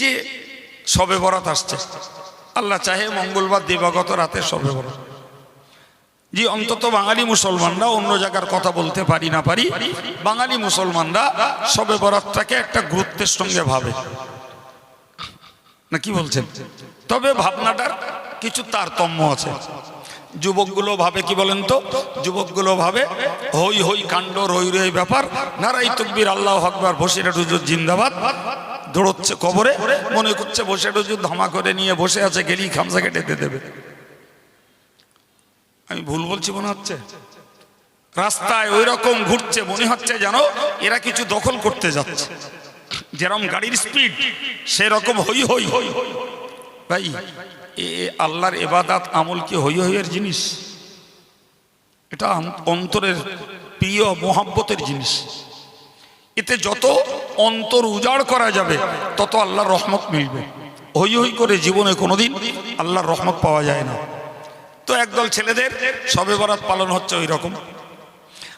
যে সবে বরাত আসছে। আল্লাহ চাহে মঙ্গলবার দিবাগত রাতে সবে বরাত। জি, অন্তত বাঙালি মুসলমানরা অন্য জায়গার কথা বলতে পারি না পারি, বাঙালি মুসলমানরা সবে বরাতটাকে একটা গুরুত্বের সঙ্গে ভাবে। না, কি বলছেন? তবে ভাবনাটার কিছু তারতম্য আছে। যুবকগুলো ভাবে কি বলেন তো? যুবকগুলো ভাবে, হই হই, কাণ্ড, রই রই, ব্যাপার নারাই তকবির, আল্লাহ আকবার বসিরা হুজুর জিন্দাবাদ দৌড়চ্ছে কবরে, মনে করছে বসে হুজুর ধামা করে নিয়ে বসে আছে গেলি খামসা কেটে দেবে। আমি ভুল বলছি মনে হচ্ছে? রাস্তায় ওই রকম ঘুরছে, মনে হচ্ছে যেন এরা কিছু দখল করতে যাচ্ছে। যেরকম গাড়ির স্পিড সেরকম হই হই হই। ভাই, এ এ আল্লাহর এবাদাত আমল কি হই হইয়ের জিনিস? এটা অন্তরের প্রিয় মোহাব্বতের জিনিস। এতে যত অন্তর উজাড় করা যাবে, তত আল্লাহর রহমত মিলবে। হই হই করে জীবনে কোনোদিন আল্লাহর রহমত পাওয়া যায় না। তো একদল ছেলেদের সবে বরাত পালন হচ্ছে ওই রকম।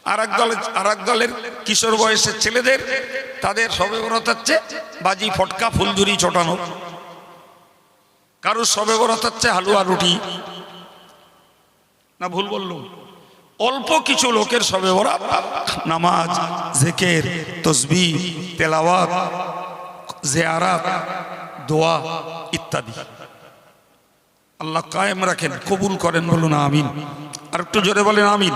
আর এক আর এক দলের কিশোর বয়সের ছেলেদের, তাদের সবে বরাত হচ্ছে বাজি, ফটকা, ফুলঝুরি ছোটানো। কারোর সবে বরাত হচ্ছে হালুয়া, রুটি। না, ভুল বললুম। অল্প কিছু লোকের সবে বরাত নামাজ, জেকের তসবি তেলাওয়াত, জেয়ারাত, দোয়া ইত্যাদি। আল্লাহ কায়েম রাখেন, কবুল করেন, বলুন আমিন। আর একটু জোরে বলেন আমিন।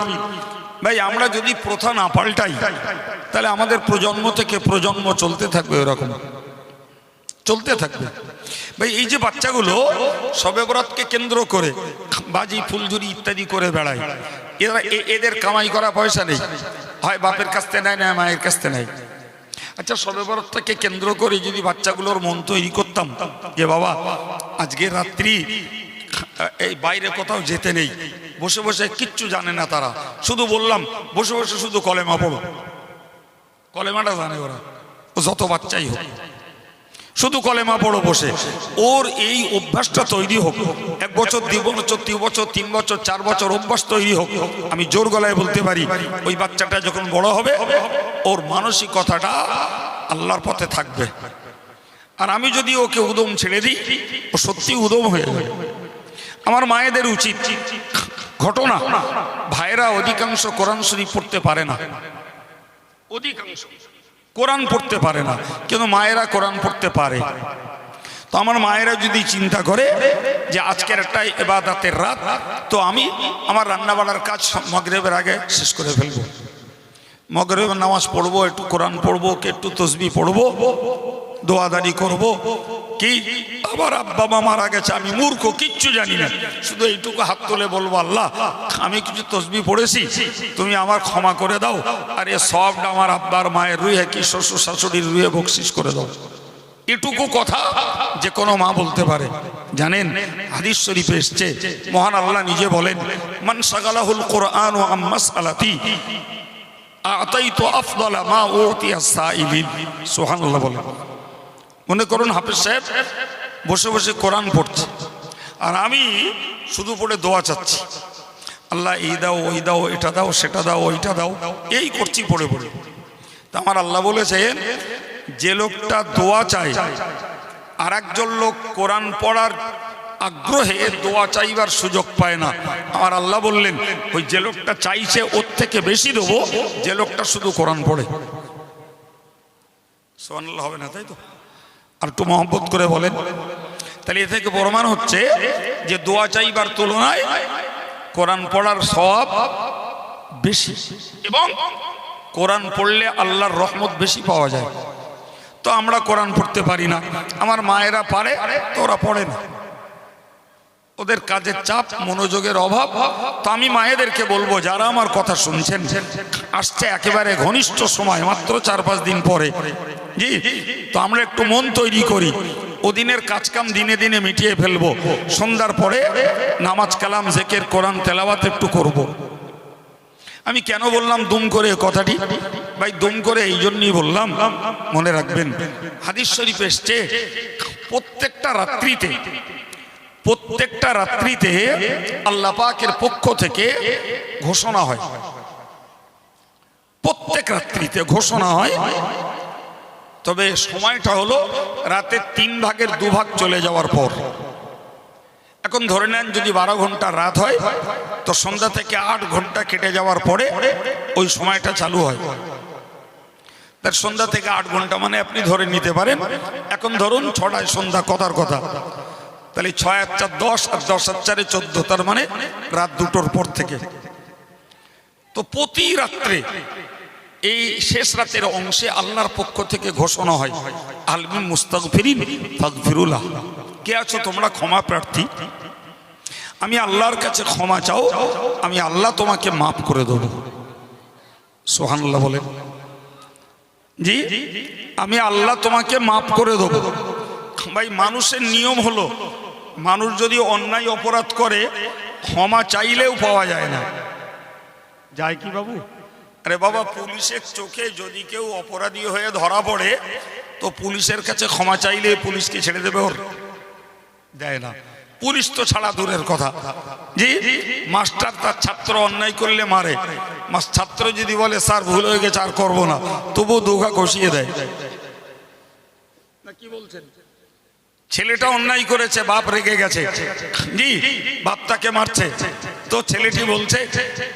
ভাই, আমরা যদি প্রথা না পাল্টাই, তাহলে আমাদের প্রজন্ম থেকে প্রজন্ম চলতে থাকবে এরকম চলতে থাকবে। ভাই, এই যে বাচ্চাগুলো সবে বরাতকে কেন্দ্র করে বাজি, ফুলঝুরি ইত্যাদি করে বেড়ায় এদের কামাই করা পয়সা নেই। হয় বাপের কাছ থেকে নেয় না মায়ের কাছ থেকে নেয়। আচ্ছা সবে কেন্দ্র করে যদি বাচ্চাগুলোর মন তৈরি করতাম যে বাবা, আজকে রাত্রি এই বাইরে কোথাও যেতে নেই। বসে বসে কিচ্ছু জানে না তারা। শুধু বললাম, বসে বসে শুধু কলেমা পড়ো। কলেমাটা জানে ওরা। যত বাচ্চাই হোক। শুধু কলেমা পড়ো বসে। ওর এই অভ্যাসটা তৈরি হোক। এক বছর, দুই বছর, তিন বছর তিন বছর, চার বছর অভ্যাস তৈরি হোক। আমি জোর গলায় বলতে পারি, ওই বাচ্চাটা যখন বড় হবে, ওর মানসিকতাটা আল্লাহর পথে থাকবে। আর আমি যদি ওকে উদম ছেড়ে দিই, ও সত্যি উদম হয়ে যাবে। আমার মায়েদের উচিত ঘটনা। ভাইরা অধিকাংশ কোরআন শরীফ পড়তে পারে না। অধিকাংশ। কোরআন পড়তে পারে না, কিন্তু মায়েরা কোরআন পড়তে পারে। তো আমার মায়েরা যদি চিন্তা করে যে আজকের একটা এবাদাতের রাত, তো আমি আমার রান্নাবাড়ার কাজ মগরেবের আগে শেষ করে ফেলব। মগরেবের নামাজ পড়ব, একটু কোরআন পড়ব, একটু তসবি পড়ব, দোয়াদারি করব, কি আবার আব্বা মা মারা গেছে, আমি মূর্খ, কিচ্ছু জানি না। শুধু এইটুকু হাত তুলে বলব, আল্লাহ, আমি কিছু তসবি পড়েছি, তুমি আমার ক্ষমা করে দাও, আর এ সবটা আমার আব্বার মায়ের রুহে কি শ্বশুর শাশুড়ির রুহে বকশিস করে দাও। এটুকু কথা যে কোনো মা বলতে পারে। জানেন, হাদিস শরীফে এসছে, মহান আল্লাহ নিজে বলেন, মান সাগালাহুল কোরআন ও আম্মাস আলাতি আতাই তো আফদলা মা ওতিয়া সাইলিন সুবহানাল্লাহ বলেন। মনে করুন হাফিজ সাহেব বসে বসে কোরআন পড়ছে। আর আমি শুধু পড়ে দোয়া চাচ্ছি। আল্লাহ এই দাও, ওই দাও, এটা দাও, সেটা দাও, ওইটা দাও, এই করছি পড়ে পড়ে। তা আমার আল্লাহ বলেছেন, যে লোকটা দোয়া চায় আর একজন লোক কোরআন পড়ার আগ্রহে দোয়া চাইবার সুযোগ পায় না। আমার আল্লাহ বললেন, ওই যে লোকটা চাইছে, ওর থেকে বেশি দেবো, যে লোকটা শুধু কোরআন পড়ে। সোহানাল্লাহ হবে না, তাই তো? আর একটু মহব্বত করে বলেন। তাহলে এ থেকে প্রমাণ হচ্ছে যে দোয়া চাইবার তুলনায় কোরআন পড়ার সব বেশি এবং কোরআন পড়লে আল্লাহর রহমত বেশি পাওয়া যায়। তো আমরা কোরআন পড়তে পারি না। আমার মায়েরা পারে তো ওরা পড়ে না। ওদের কাজের চাপ, মনোযোগের অভাব, তো আমি মায়েদেরকে বলব, যারা আমার কথা শুনছেন, আসছে একেবারে ঘনিষ্ঠ সময়, মাত্র চার পাঁচ দিন পরে। জি, তো আমরা একটু মন তৈরি করি। ওদিনের কাজকাম দিনে দিনে মিটিয়ে ফেলব। সন্ধ্যার পরে নামাজ কালাম, জেকের কোরআন তেলাওয়াত একটু করব। আমি কেন বললাম দুম করে কথাটি? ভাই, দুম করে এই জন্যই বললাম, মনে রাখবেন, হাদিস শরীফ এসছে প্রত্যেকটা রাত্রিতে প্রত্যেকটা রাত্রিতে আল্লাহ পাকের পক্ষ থেকে ঘোষণা হয়। প্রত্যেক রাত্রিতে ঘোষণা হয়। তবে সময়টা হলো রাতের তিন ভাগের দুভাগ চলে যাওয়ার পর। এখন ধরে নেন যদি বারো ঘণ্টা রাত হয়, তো সন্ধ্যা থেকে আট ঘণ্টা কেটে যাওয়ার পরে ওই সময়টা চালু হয়। তার সন্ধ্যা থেকে আট ঘণ্টা মানে আপনি ধরে নিতে পারেন, এখন ধরুন ছটায় সন্ধ্যা কথার কথা। তাহলে ছয় আর চার দশ আর দশ আর চারে চোদ্দ, তার মানে রাত দুটোর পর থেকে। তো প্রতি রাত্রে এই শেষ রাতের অংশে আল্লাহর পক্ষ থেকে ঘোষণা হয় আলমিন মুস্তাগফিরিন ফাগফিরুল্লাহ। কে আছো তোমরা? ক্ষমা প্রার্থী। আমি আল্লাহর কাছে ক্ষমা চাও, আমি আল্লাহ তোমাকে মাফ করে দেব। সোহানুল্লাহ বলেন। জি, আমি আল্লাহ তোমাকে মাফ করে দেব। ভাই, মানুষের নিয়ম হলো মানুষ যদি অন্যায় অপরাধ করে ক্ষমা চাইলেও পাওয়া যায় না। যায় কি বাবু? আরে বাবা পুলিশের চোখে যদি কেউ অপরাধী হয়ে ধরা পড়ে তো পুলিশের কাছে ক্ষমা চাইলে পুলিশকে ছেড়ে দেবে ওর। দেয় না। পুলিশ তো ছাড়া দূরের কথা। জি মাস্টার তার ছাত্র অন্যায় করলে মারে। ছাত্র যদি বলে স্যার ভুল হয়ে গেছে আর করব না। তবুও দুঘা কষিয়ে দেয়। না কি বলছেন? ছেলেটা অন্যায় করেছে, বাপ রেগে গেছে। জি, বাপ তাকে মারছে। তো ছেলেটি বলছে,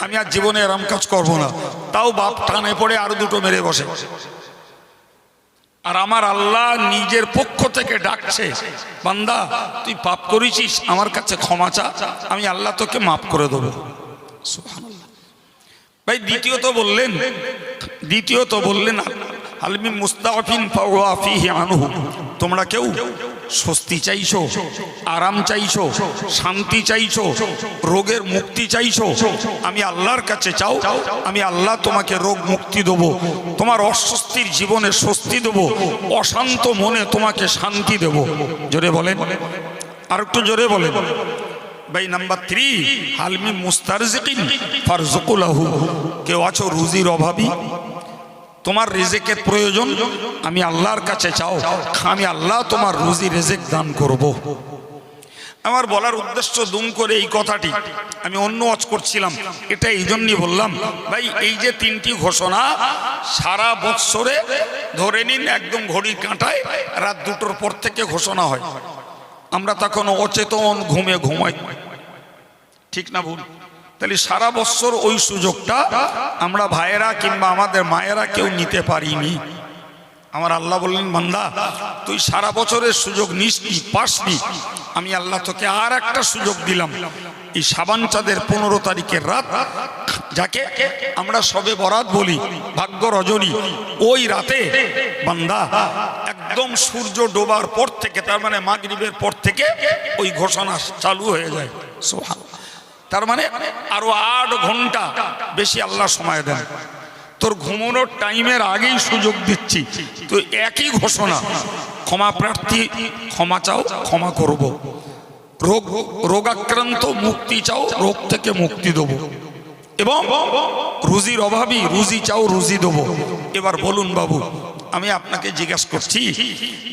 আমি আর জীবনে এরম কাজ করব না। তাও বাপ টানে পড়ে আরও দুটো মেরে বসে। আর আমার আল্লাহ নিজের পক্ষ থেকে ডাকছে, বান্দা, তুই পাপ করেছিস, আমার কাছে ক্ষমা চা, আমি আল্লাহ তোকে মাফ করে দেবো। ভাই, দ্বিতীয়ত বললেন দ্বিতীয়ত বললেন আলমি মুস্তাফিন তোমরা কেউ? স্বস্তি চাইছো, আরাম চাইছো, শান্তি চাইছো, রোগের মুক্তি চাইছো, আমি আল্লাহর কাছে চাও, আমি আল্লাহ তোমাকে রোগ মুক্তি দেবো, তোমার অস্বস্তির জীবনে স্বস্তি দেবো, অশান্ত মনে তোমাকে শান্তি দেব। জোরে বলেন আর একটু জোরে বলেন। ভাই, নাম্বার থ্রি হালমি ফারজুকুলাহু। কেউ আছো রুজির অভাবী? তোমার রেজেকের প্রয়োজন, আমি আল্লাহর কাছে চাও, আমি আল্লাহ তোমার রুজি রেজেক দান করব। আমার বলার উদ্দেশ্য দুম করে এই কথাটি, আমি অন্য ওয়াজ করছিলাম, এটা এই জন্যই বললাম, ভাই, এই যে তিনটি ঘোষণা, সারা বৎসরে ধরে নিন একদম ঘড়ির কাঁটায়, রাত দুটোর পর থেকে ঘোষণা হয়। আমরা তখন অচেতন ঘুমে ঘুমাই। ঠিক না ভুল? তাহলে সারা বছর ওই সুযোগটা আমরা ভাইয়েরা কিংবা আমাদের মায়েরা কেউ নিতে পারিনি। আমার আল্লাহ বললেন, বান্দা, তুই সারা বছরের সুযোগ নিসনি, পাসনি। আমি আল্লাহ তোকে আর একটা সুযোগ দিলাম। এই সাবান চাঁদের পনেরো তারিখের রাত, যাকে আমরা সবে বরাত বলি, ভাগ্য রজনী, ওই রাতে, বান্দা, একদম সূর্য ডোবার পর থেকে, তার মানে মাগরিবের পর থেকে ওই ঘোষণা চালু হয়ে যায়। সোহান তার মানে আরও আট ঘণ্টা বেশি আল্লাহ সময় দেন। তোর ঘুমানোর টাইমের আগেই সুযোগ দিচ্ছি। তো একই ঘোষণা, ক্ষমা প্রার্থী, ক্ষমা চাও, ক্ষমা করব। রোগ, রোগাক্রান্ত মুক্তি চাও, রোগ থেকে মুক্তি দেবো। এবং রুজির অভাবই রুজি চাও, রুজি দেবো। এবার বলুন বাবু, আমি আপনাকে জিজ্ঞাসা করছি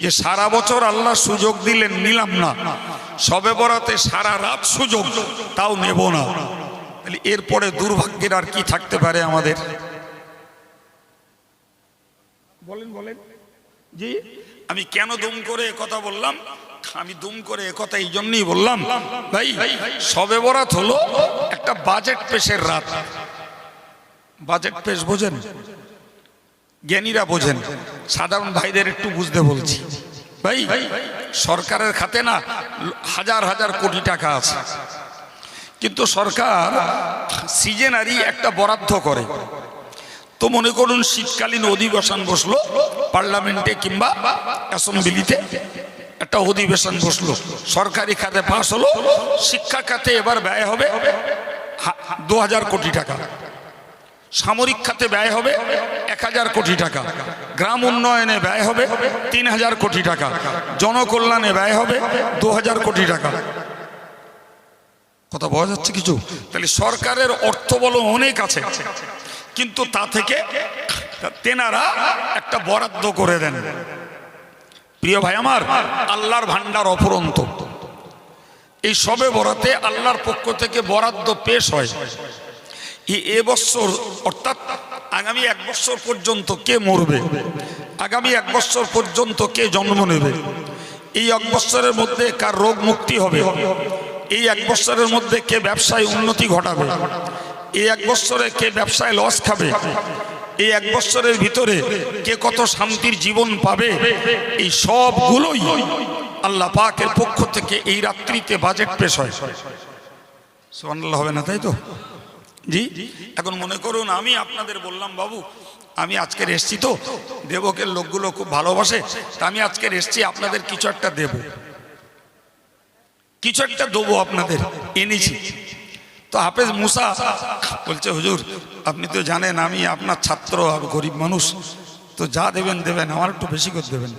যে সারা বছর আল্লাহ সুযোগ দিলেন, নিলাম না। সবে বরাতে সারা রাত সুযোগ তাও নেব না। তাহলে এরপরে দুর্ভাগ্যের আর কি থাকতে পারে আমাদের? বলেন বলেন। জি আমি কেন দুম করে কথা বললাম? আমি দুম করে কথা এই জন্যই বললাম ভাই সবে বরাত হলো একটা বাজেট পেশের রাত। বাজেট পেশ বোঝেন? জ্ঞানীরা বোঝেন। সাধারণ ভাইদের একটু বুঝতে বলছি। ভাই ভাই, সরকারের খাতে না, হাজার হাজার কোটি টাকা আছে। কিন্তু সরকার সিজনারি একটা বরাদ্দ করে। তো মনে করুন, শীতকালীন অধিবেশন বসল, পার্লামেন্টে কিংবা অ্যাসেম্বলিতে একটা অধিবেশন বসল। সরকারি খাতে পাস হলো, শিক্ষা খাতে এবার ব্যয় হবে দু হাজার কোটি টাকা। সামরিক খাতে ব্যয় হবে এক হাজার কোটি টাকা। গ্রাম উন্নয়নে ব্যয় হবে তিন হাজার কোটি টাকা। জনকল্যাণে ব্যয় হবে দু হাজার কোটি টাকা। কথা বোঝা যাচ্ছে কিছু? তাহলে সরকারের অর্থ বল অনেক আছে। কিন্তু তা থেকে তেনারা একটা বরাদ্দ করে দেন। প্রিয় ভাই আমার, আল্লাহর ভান্ডার অপরন্ত এই সবে বরাতে আল্লাহর পক্ষ থেকে বরাদ্দ পেশ হয়। এ বছর, অর্থাৎ আগামী এক বছর পর্যন্ত কে মরবে? আগামী এক বছর পর্যন্ত কে জন্ম নেবে? এই এক বছরের মধ্যে কার রোগ মুক্তি হবে? এই এক বছরের মধ্যে কে ব্যবসায় উন্নতি ঘটাবে? এই এক বছরে কে ব্যবসায় লস খাবে? এই এক বছরের ভিতরে কে কত শান্তির জীবন পাবে? এই সবগুলোই আল্লাহ পাকের পক্ষ থেকে এই রাত্রিতে বাজেট পেশ হয়। সুবহানাল্লাহ হবে না, তাই তো? জি, এখন মনে করুন, আমি আপনাদের বললাম, বাবু, আমি আজকের এসছি তো, দেবকের লোকগুলো খুব ভালোবাসে, তা আমি আজকের এসছি, আপনাদের কিছু একটা দেব। কিছু একটা দেবো আপনাদের, এনেছি। তো হাফেজ মুসা বলছে, হুজুর, আপনি তো জানেন, আমি আপনার ছাত্র আর গরিব মানুষ, তো যা দেবেন দেবেন, আমার একটু বেশি করে দেবেন।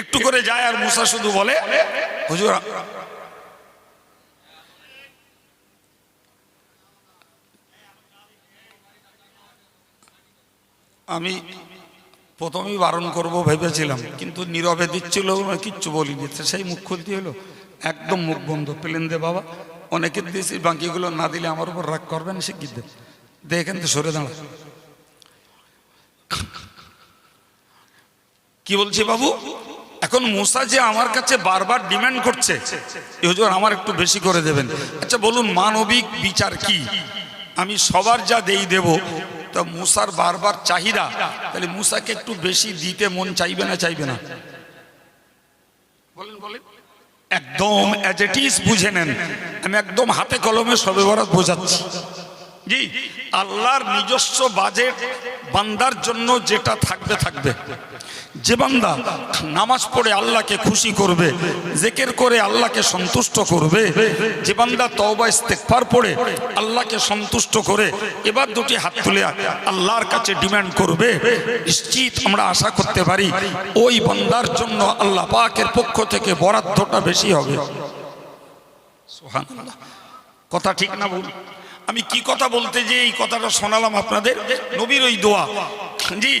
একটু করে যায় আর মুসা শুধু বলে, হুজুর আমি প্রথমেই বারণ করব ভেবেছিলাম, কিন্তু নীরবে দিচ্ছিল কিচ্ছু বলিনি। তো সেই মুখ খুলতে হলো। একদম মুখ বন্ধ। পেলেন দে বাবা অনেকে দিয়েছি, বাকিগুলো না দিলে আমার উপর রাগ করবেন সে কি দেব? দে এখান সরে দাঁড়া। কি বলছি বাবু? এখন মুসা যে আমার কাছে বারবার ডিমান্ড করছে হুজুর আমার একটু বেশি করে দেবেন। আচ্ছা বলুন, মানবিক বিচার কি? আমি সবার যা দেই দেব তা মুসার বারবার চাহিদা। তাহলে মুসাকে একটু বেশি দিতে মন চাইবে না চাইবে না? বলেন বলেন। একদম অ্যাজ ইট ইজ বুঝে নেন। আমি একদম হাতে কলমে সবে বরাত বোঝাচ্ছি। জি, আল্লাহর নিজস্ব বাজেট বান্দার জন্য যেটা থাকবে থাকবে। যে বান্দা নামাজ পড়ে আল্লাহকে খুশি করবে, জেকের করে আল্লাহকে সন্তুষ্ট করবে, যে বান্দা তওবা ইস্তেগফার পড়ে আল্লাহকে সন্তুষ্ট করে এবার দুটি হাত তুলে আল্লাহর কাছে ডিমান্ড করবে, নিশ্চিত আমরা আশা করতে পারি ওই বান্দার জন্য আল্লাহ পাকের পক্ষ থেকে বরাদ্দটা বেশি হবে। কথা ঠিক না ভুল? আমি কি কথা বলতে যে এই কথাটা শোনালাম আপনাদের? নবীর ওই দোয়া। জি,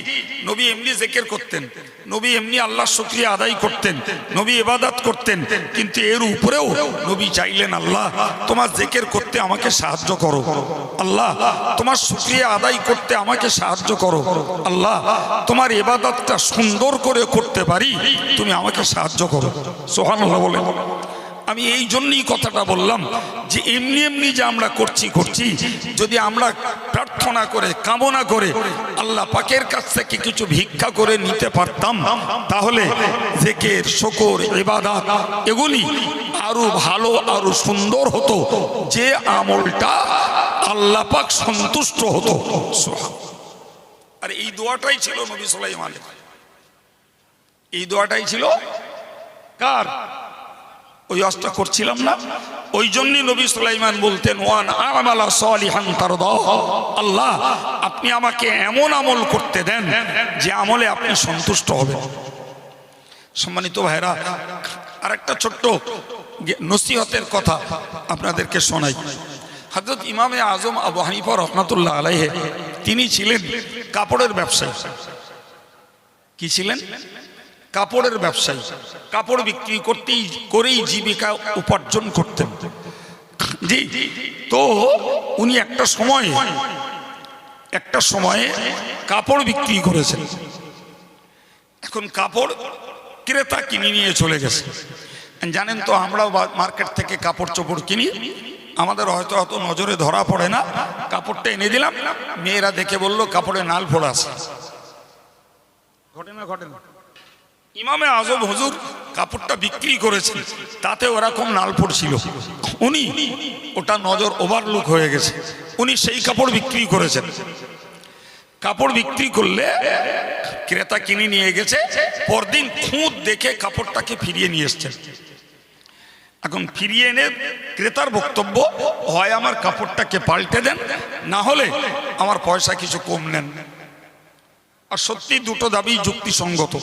নবী এমনি জেকের করতেন, নবী এমনি আল্লাহ শুক্রিয়া আদায় করতেন, নবী এবাদাত করতেন, কিন্তু এর উপরেও নবী চাইলেন, আল্লাহ, তোমার জেকের করতে আমাকে সাহায্য করো। আল্লাহ, তোমার শুক্রিয়া আদায় করতে আমাকে সাহায্য করো। আল্লাহ, তোমার এবাদতটা সুন্দর করে করতে পারি, তুমি আমাকে সাহায্য করো। সোহান বলে আমি এই জন্যই কথাটা বললাম যে এমনি এমনি যে আমরা করছি করছি, যদি আমরা প্রার্থনা করে, কামনা করে আল্লাহ পাকের কাছ থেকে কিছু ভিক্ষা করে নিতে পারতাম, তাহলে জেকের, শকর এবাদাত এগুলি আরও ভালো, আরও সুন্দর হতো, যে আমলটা আল্লাহ পাক সন্তুষ্ট হতো। আর এই দোয়াটাই ছিল নবী সুলাইমানের এই দোয়াটাই ছিল কার? ওই অস্ত্র করছিলাম না। ওই জন্যই নবী সুলাইমান বলতেন, ওয়ান আমালা সালিহান তারদাহ। আল্লাহ, আপনি আমাকে এমন আমল করতে দেন যে আমলে আপনি সন্তুষ্ট হবেন। সম্মানিত ভাইরা আরেকটা ছোট্ট নসিহতের কথা আপনাদেরকে শোনাই। হজরত ইমামে আজম আবু হানিফা রহমাতুল্লাহ আলাইহে, তিনি ছিলেন কাপড়ের ব্যবসায়ী। কি ছিলেন? কাপড়ের ব্যবসায়ী। কাপড় বিক্রি করতেই, করেই জীবিকা উপার্জন করতেন। জি, তো উনি একটা সময়, একটা সময়ে কাপড় বিক্রি করেছেন। এখন কাপড় ক্রেতা কিনে নিয়ে চলে গেছে। জানেন তো, আমরাও মার্কেট থেকে কাপড় চোপড় কিনি। আমাদের হয়তো অত নজরে ধরা পড়ে না। কাপড়টা এনে দিলাম। মেয়েরা দেখে বলল, কাপড়ে নাল ফোড়া আছে। ঘটে না ঘটে না। ইমামে আজম হুজুর কাপড়টা বিক্রি করেছেন, তাতে ওরকম নাল পড়ছিল উনি, ওটা নজর ওভারলুক হয়ে গেছে। উনি সেই কাপড় বিক্রি করেছেন। কাপড় বিক্রি করলে ক্রেতা কিনে নিয়ে গেছে, পরদিন খুঁত দেখে কাপড়টাকে ফিরিয়ে নিয়ে এসছেন। এখন ফিরিয়ে এনে ক্রেতার বক্তব্য, হয় আমার কাপড়টাকে পাল্টে দেন, না হলে আমার পয়সা কিছু কম নেন। আর সত্যি দুটো দাবি যুক্তিসঙ্গত।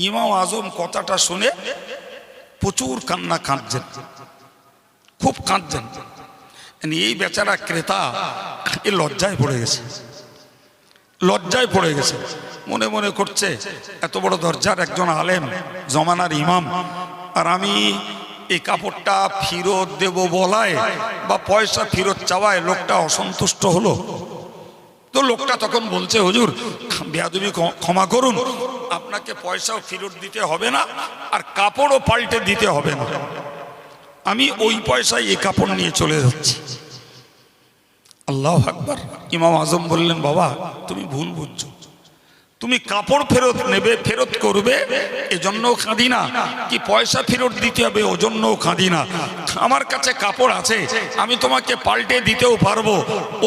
ইমাম আজম কথাটা শুনে প্রচুর কান্না কাঁদছেন। খুব কাঁদছেন। মানে এই বেচারা ক্রেতা এ লজ্জায় পড়ে গেছে। লজ্জায় পড়ে গেছে। মনে মনে করছে, এত বড় দরজার একজন আলেম, জমানার ইমাম, আর আমি এই কাপড়টা ফেরত দেব বলায় বা পয়সা ফেরত চাওয়ায় লোকটা অসন্তুষ্ট হলো? তো লোকটা তখন বলছে, হুজুর, বেয়াদবি ক্ষ- ক্ষমা করুন আপনাকে পয়সাও ফেরত দিতে হবে না, আর কাপড়ও পাল্টে দিতে হবে না। আমি ওই পয়সায় এই কাপড় নিয়ে চলে যাচ্ছি। আল্লাহ আকবার। ইমাম আজম বললেন, বাবা, তুমি ভুল বুঝছ। তুমি কাপড় ফেরত নেবে, ফেরত করবে এজন্য কাঁদি না। কি পয়সা ফেরত দিতে হবে, ওজন্যও কাঁদি না। আমার কাছে কাপড় আছে, আমি তোমাকে পাল্টে দিতেও পারব,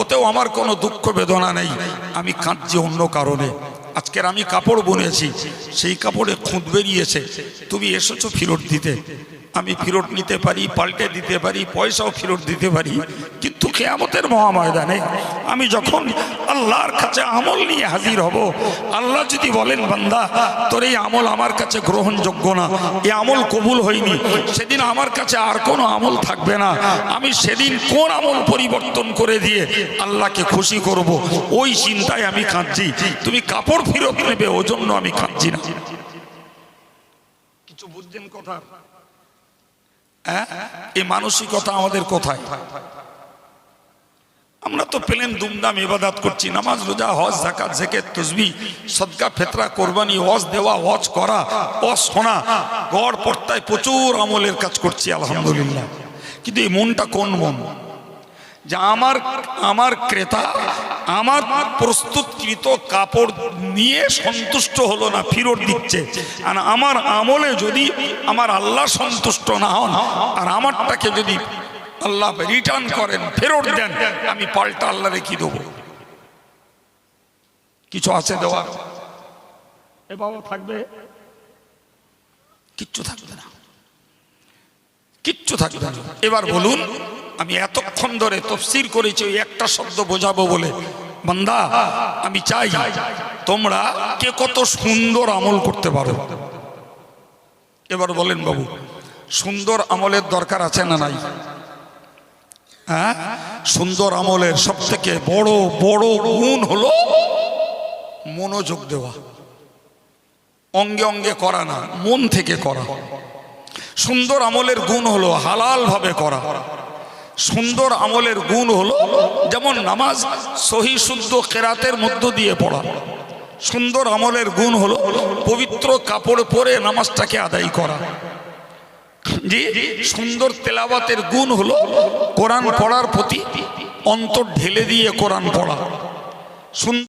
ওতেও আমার কোনো দুঃখ বেদনা নেই। আমি কাঁদছি অন্য কারণে। আজকের আমি কাপড় বুনেছি, সেই কাপড়ে খুঁত বেরিয়েছে। তুমি এসেছ ফেরত দিতে। আমি ফেরত নিতে পারি, পাল্টে দিতে পারি, পয়সাও ফেরত দিতে পারি, কিন্তু কেয়ামতের মহাময়দানে আমি যখন আল্লাহর কাছে আমল নিয়ে হাজির হব। আল্লাহ যদি বলেন, বান্দা, তোর এই আমল আমার কাছে গ্রহণযোগ্য না, এ আমল কবুল হয়নি, সেদিন আমার কাছে আর কোনো আমল থাকবে না। আমি সেদিন কোন আমল পরিবর্তন করে দিয়ে আল্লাহকে খুশি করব। ওই চিন্তায় আমি কাঁদছি। তুমি কাপড় ফেরত নেবে, ওজন্য আমি কাঁদছি না। কিছু বুঝছেন কথা হ্যাঁ? এই মানসিকতা আমাদের কোথায়? আমরা তো পেলেন দুমদাম ইবাদাত করছি। নামাজ, রোজা, হজ জাকাত জেকেত তসবি সদকা, ফেতরা, কোরবানি হজ দেওয়া হজ করা হজ শোনা গড় পর্তায় প্রচুর আমলের কাজ করছি, আলহামদুলিল্লাহ। কিন্তু এই মনটা কোন মন? যে আমার আমার ক্রেতা, আমার প্রস্তুতকৃত কাপড় নিয়ে সন্তুষ্ট হলো না ফিরত দিচ্ছে। আর আমার আমলে যদি আমার আল্লাহ সন্তুষ্ট না হন, আর আমারটাকে যদি আল্লাহ রিটার্ন করেন ফেরত দেন। আমি পাল্টা আল্লাহ রেখে দেবো। কিছু আছে দেওয়া? এ বাবা থাকবে? কিচ্ছু থাকবে না। কিচ্ছু থাকবে না। এবার বলুন আমি এতক্ষণ ধরে তফসির করেছি ওই একটা শব্দ বোঝাবো বলে। বান্দা আমি চাই তোমরা কে কত সুন্দর আমল করতে পারো। এবার বলেন বাবু সুন্দর আমলের দরকার আছে না নাই? হ্যাঁ? সুন্দর আমলের সব থেকে বড় বড় গুণ হলো মনোযোগ দেওয়া। অঙ্গে অঙ্গে করা না, মন থেকে করা। সুন্দর আমলের গুণ হলো হালাল ভাবে করা। সুন্দর আমলের গুণ হলো যেমন নামাজ সহি শুদ্ধ কেরাতের মধ্য দিয়ে পড়া। সুন্দর আমলের গুণ হলো পবিত্র কাপড় পরে নামাজটাকে আদায় করা। জি সুন্দর তেলাওয়াতের গুণ হলো কোরআন পড়ার প্রতি অন্তর ঢেলে দিয়ে কোরআন পড়া। সুন্দর